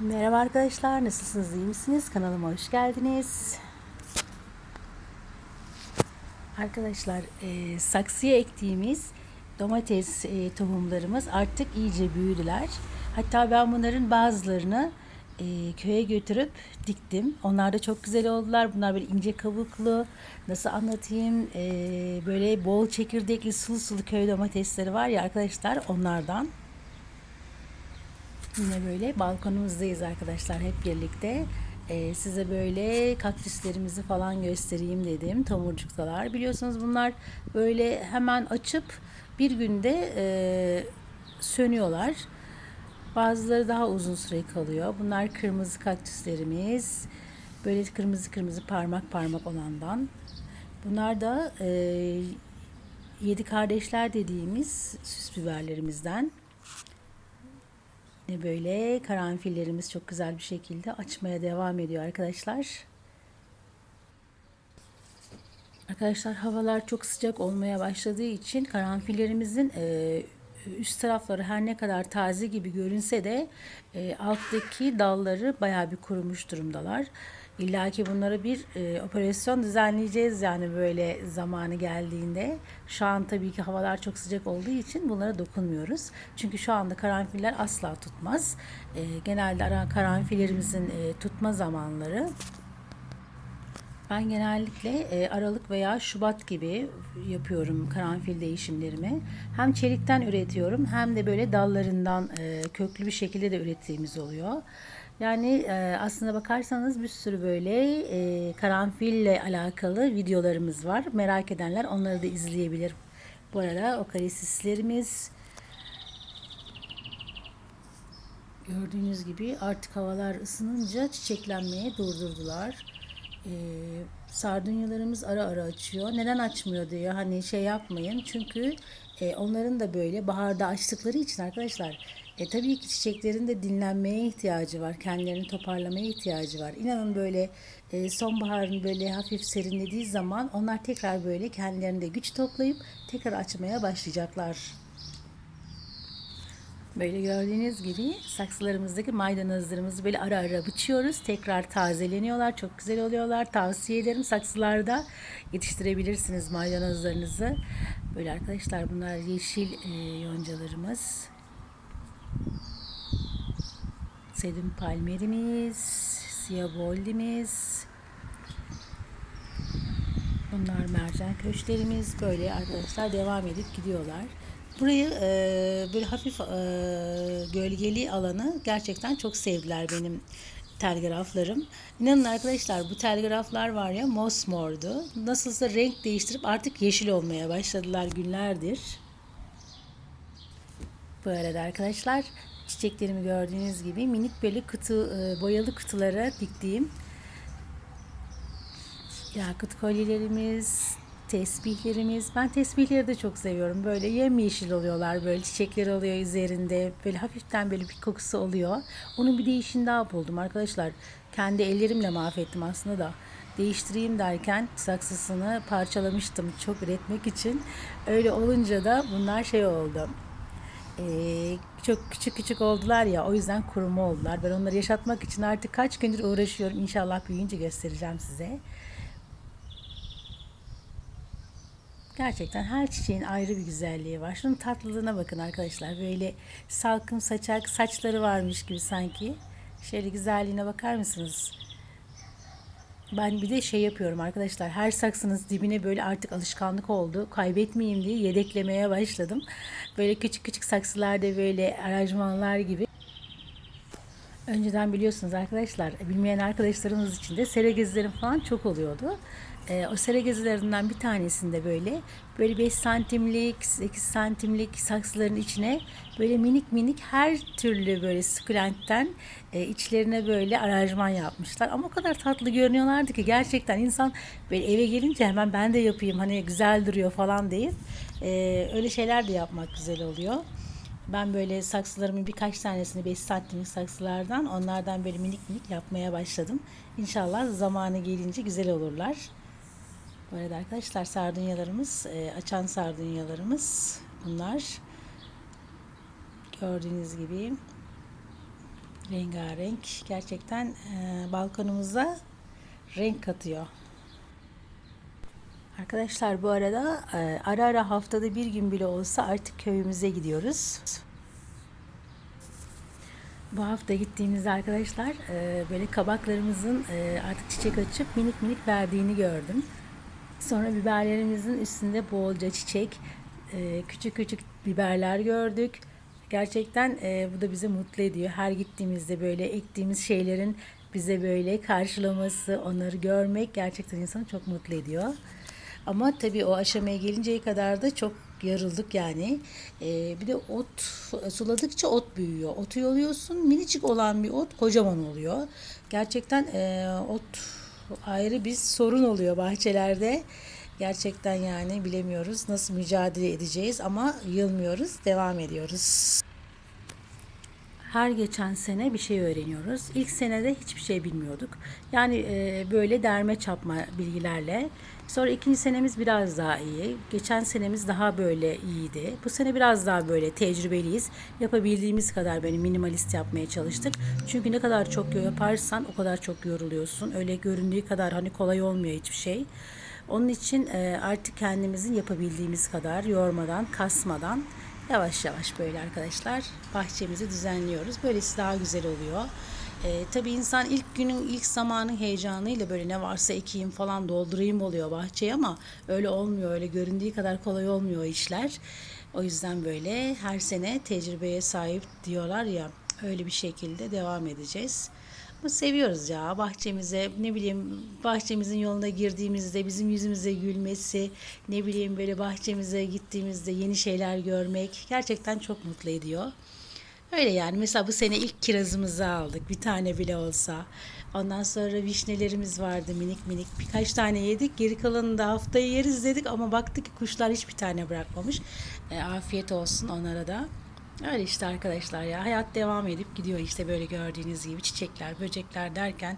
Merhaba arkadaşlar, nasılsınız, iyi misiniz? Kanalıma hoş geldiniz. Arkadaşlar, e, saksıya ektiğimiz domates e, tohumlarımız artık iyice büyüdüler. Hatta ben bunların bazılarını e, köye götürüp diktim. Onlar da çok güzel oldular. Bunlar böyle ince kabuklu, nasıl anlatayım, e, böyle bol çekirdekli sulu sulu köy domatesleri var ya arkadaşlar onlardan. Yine böyle balkonumuzdayız arkadaşlar hep birlikte. Ee, size böyle kaktüslerimizi falan göstereyim dedim. Tomurcuktalar. Biliyorsunuz bunlar böyle hemen açıp bir günde e, sönüyorlar. Bazıları daha uzun süre kalıyor. Bunlar kırmızı kaktüslerimiz. Böyle kırmızı kırmızı parmak parmak olandan. Bunlar da e, yedi kardeşler dediğimiz süs biberlerimizden. Ne böyle karanfillerimiz çok güzel bir şekilde açmaya devam ediyor arkadaşlar. Arkadaşlar havalar çok sıcak olmaya başladığı için karanfillerimizin e, üst tarafları her ne kadar taze gibi görünse de e, alttaki dalları bayağı bir kurumuş durumdalar. İlla ki bunlara bir e, operasyon düzenleyeceğiz yani böyle zamanı geldiğinde. Şu an tabii ki havalar çok sıcak olduğu için bunlara dokunmuyoruz. Çünkü şu anda karanfiller asla tutmaz. E, genelde ara karanfillerimizin e, tutma zamanları ben genellikle e, Aralık veya Şubat gibi yapıyorum karanfil değişimlerimi. Hem çelikten üretiyorum hem de böyle dallarından e, köklü bir şekilde de ürettiğimiz oluyor. Yani e, aslında bakarsanız bir sürü böyle karanfille alakalı videolarımız var. Merak edenler onları da izleyebilir. Bu arada okarisislerimiz gördüğünüz gibi artık havalar ısınınca çiçeklenmeye durdurdular. Ee, sardunyalarımız ara ara açıyor. Neden açmıyor diyor. Hani şey yapmayın. Çünkü e, onların da böyle baharda açtıkları için arkadaşlar e, tabii ki çiçeklerin de dinlenmeye ihtiyacı var. Kendilerini toparlamaya ihtiyacı var. İnanın böyle e, sonbaharın böyle hafif serinlediği zaman onlar tekrar böyle kendilerinde güç toplayıp tekrar açmaya başlayacaklar. Böyle gördüğünüz gibi saksılarımızdaki maydanozlarımızı böyle ara ara biçiyoruz. Tekrar tazeleniyorlar. Çok güzel oluyorlar. Tavsiye ederim saksılarda yetiştirebilirsiniz maydanozlarınızı. Böyle arkadaşlar bunlar yeşil e, yoncalarımız. Sedum palmerimiz, siyah boldimiz. Bunlar mercan köşklerimiz. Böyle arkadaşlar devam edip gidiyorlar. Burayı e, böyle hafif e, gölgeli alanı gerçekten çok sevdiler benim telgraflarım. İnanın arkadaşlar bu telgraflar var ya mosmordu. Nasılsa renk değiştirip artık yeşil olmaya başladılar günlerdir. Bu arada arkadaşlar çiçeklerimi gördüğünüz gibi minik böyle kutu e, boyalı kutulara diktiğim yakıt kolyelerimiz, tesbihlerimiz. Ben tesbihleri de çok seviyorum. Böyle yemyeşil oluyorlar. Böyle çiçekler oluyor üzerinde. Böyle hafiften böyle bir kokusu oluyor. Onun bir değişini daha buldum arkadaşlar. Kendi ellerimle mahvettim aslında da. Değiştireyim derken saksısını parçalamıştım çok üretmek için. Öyle olunca da bunlar şey oldu. Ee, çok küçük küçük oldular ya o yüzden kuruma oldular. Ben onları yaşatmak için artık kaç gündür uğraşıyorum. İnşallah büyüyünce göstereceğim size. Gerçekten her çiçeğin ayrı bir güzelliği var. Şunun tatlılığına bakın arkadaşlar. Böyle salkım saçak saçları varmış gibi sanki. Şöyle güzelliğine bakar mısınız? Ben bir de şey yapıyorum arkadaşlar. Her saksınız dibine böyle artık alışkanlık oldu. Kaybetmeyeyim diye yedeklemeye başladım. Böyle küçük küçük saksılarda böyle aranjmanlar gibi. Önceden biliyorsunuz arkadaşlar, bilmeyen arkadaşlarımız için de sera gezilerim falan çok oluyordu. E, o sera gezilerinden bir tanesinde böyle böyle 5 santimlik, 8 santimlik saksıların içine böyle minik minik her türlü böyle sukulentten e, içlerine böyle aranjman yapmışlar. Ama o kadar tatlı görünüyorlardı ki gerçekten insan böyle eve gelince hemen ben de yapayım hani güzel duruyor falan deyip e, öyle şeyler de yapmak güzel oluyor. Ben böyle saksılarımın birkaç tanesini 5 santimlik saksılardan onlardan böyle minik minik yapmaya başladım. İnşallah zamanı gelince güzel olurlar. Bu arada arkadaşlar sardunyalarımız, e, açan sardunyalarımız bunlar. Gördüğünüz gibi rengarenk. Gerçekten e, balkonumuza renk katıyor. Arkadaşlar bu arada e, ara ara haftada bir gün bile olsa artık köyümüze gidiyoruz. Bu hafta gittiğimizde arkadaşlar e, böyle kabaklarımızın e, artık çiçek açıp minik minik verdiğini gördüm. Sonra biberlerimizin üstünde bolca çiçek, küçük küçük biberler gördük. Gerçekten bu da bizi mutlu ediyor. Her gittiğimizde böyle ektiğimiz şeylerin bize böyle karşılaması, onları görmek gerçekten insanı çok mutlu ediyor. Ama tabii o aşamaya gelinceye kadar da çok yarıldık yani. Ee, bir de ot suladıkça ot büyüyor. Otu yoluyorsun minicik olan bir ot kocaman oluyor. Gerçekten e, ot ayrı bir sorun oluyor bahçelerde. Gerçekten yani bilemiyoruz nasıl mücadele edeceğiz ama yılmıyoruz, devam ediyoruz. Her geçen sene bir şey öğreniyoruz. İlk senede hiçbir şey bilmiyorduk. Yani e, böyle derme çapma bilgilerle. Sonra ikinci senemiz biraz daha iyi. Geçen senemiz daha böyle iyiydi. Bu sene biraz daha böyle tecrübeliyiz. Yapabildiğimiz kadar böyle minimalist yapmaya çalıştık. Çünkü ne kadar çok yaparsan o kadar çok yoruluyorsun. Öyle göründüğü kadar hani kolay olmuyor hiçbir şey. Onun için e, artık kendimizin yapabildiğimiz kadar yormadan, kasmadan Yavaş yavaş böyle arkadaşlar bahçemizi düzenliyoruz. Böylesi daha güzel oluyor. Ee, tabii insan ilk günün ilk zamanın heyecanıyla böyle ne varsa ekeyim falan doldurayım oluyor bahçeye ama öyle olmuyor. Öyle göründüğü kadar kolay olmuyor işler. O yüzden böyle her sene tecrübeye sahip diyorlar ya öyle bir şekilde devam edeceğiz. Seviyoruz ya bahçemize ne bileyim bahçemizin yoluna girdiğimizde bizim yüzümüze gülmesi ne bileyim böyle bahçemize gittiğimizde yeni şeyler görmek gerçekten çok mutlu ediyor. Öyle yani mesela bu sene ilk kirazımızı aldık bir tane bile olsa. Ondan sonra vişnelerimiz vardı minik minik birkaç tane yedik geri kalanını da haftaya yeriz dedik ama baktık ki kuşlar hiçbir tane bırakmamış. E, afiyet olsun onlara da. Öyle işte arkadaşlar ya. Hayat devam edip gidiyor işte böyle gördüğünüz gibi. Çiçekler böcekler derken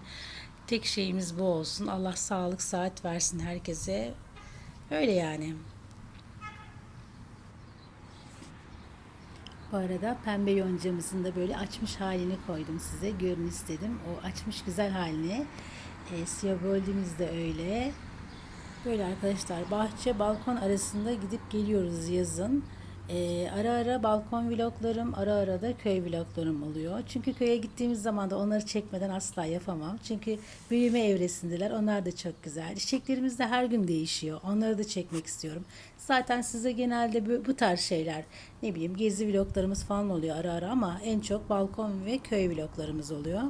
tek şeyimiz bu olsun. Allah sağlık saat versin herkese. Öyle yani. Bu arada pembe yoncamızın da böyle açmış halini koydum size. Görün istedim. O açmış güzel halini. E, siyah böldüğümüz de öyle. Böyle arkadaşlar bahçe balkon arasında gidip geliyoruz yazın. Ee, ara ara balkon vloglarım, ara ara da köy vloglarım oluyor. Çünkü köye gittiğimiz zaman da onları çekmeden asla yapamam. Çünkü büyüme evresindeler. Onlar da çok güzel. Çiçeklerimiz de her gün değişiyor. Onları da çekmek istiyorum. Zaten size genelde bu, bu tarz şeyler, ne bileyim gezi vloglarımız falan oluyor ara ara ama en çok balkon ve köy vloglarımız oluyor.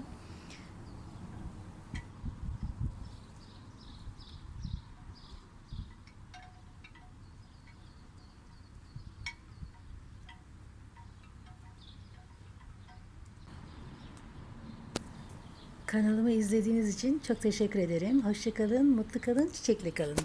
Kanalımı izlediğiniz için çok teşekkür ederim. Hoşçakalın, mutlu kalın, çiçekle kalın.